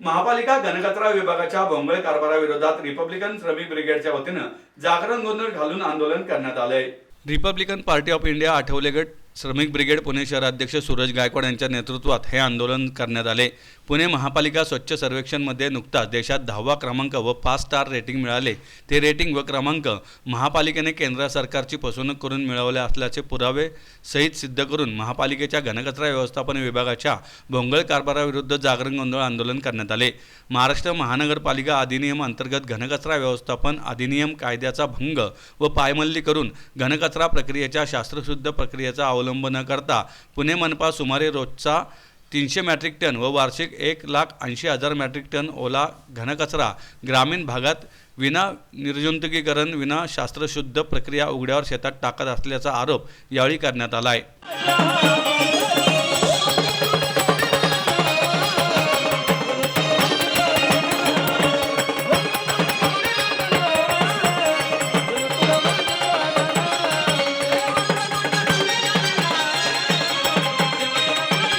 महापालिका घनकचरा विभागाच्या भोंगळ कारभाराविरोधात रिपब्लिकन श्रमिक ब्रिगेडच्या वतीनं जागरण गोंधळ घालून आंदोलन करण्यात आलंय. Republican party of India Athawale गट श्रमिक ब्रिगेड पुणे शहराध्यक्ष सूरज गायकवाड यांच्या नेतृत्वात हे आंदोलन करण्यात आले. पुणे महापालिका स्वच्छ सर्वेक्षणमध्ये नुकताच देशात दहावा क्रमांक व पाच स्टार रेटिंग मिळाले. ते रेटिंग व क्रमांक महापालिकेने केंद्र सरकारची फसवणूक करून मिळवले असल्याचे पुरावे सहित सिद्ध करून महापालिकेच्या घनकचरा व्यवस्थापन विभागाच्या भोंगळ कारभाराविरुद्ध जागरण गोंधळ आंदोलन करण्यात आले. महाराष्ट्र महानगरपालिका अधिनियम अंतर्गत घनकचरा व्यवस्थापन अधिनियम कायद्याचा भंग व पायमल्ली करून घनकचरा प्रक्रियेच्या शास्त्रशुद्ध प्रक्रियेचा अवलंब न करता पुणे मनपा सुमारे रोजचा तीनशे मॅट्रिक टन व वार्षिक एक लाख ऐंशी हजार मॅट्रिक टन ओला घनकचरा ग्रामीण भागात विना निर्जंतुकीकरण विना शास्त्रशुद्ध प्रक्रिया उघड्यावर शेतात टाकत असल्याचा आरोप यावेळी करण्यात आला आहे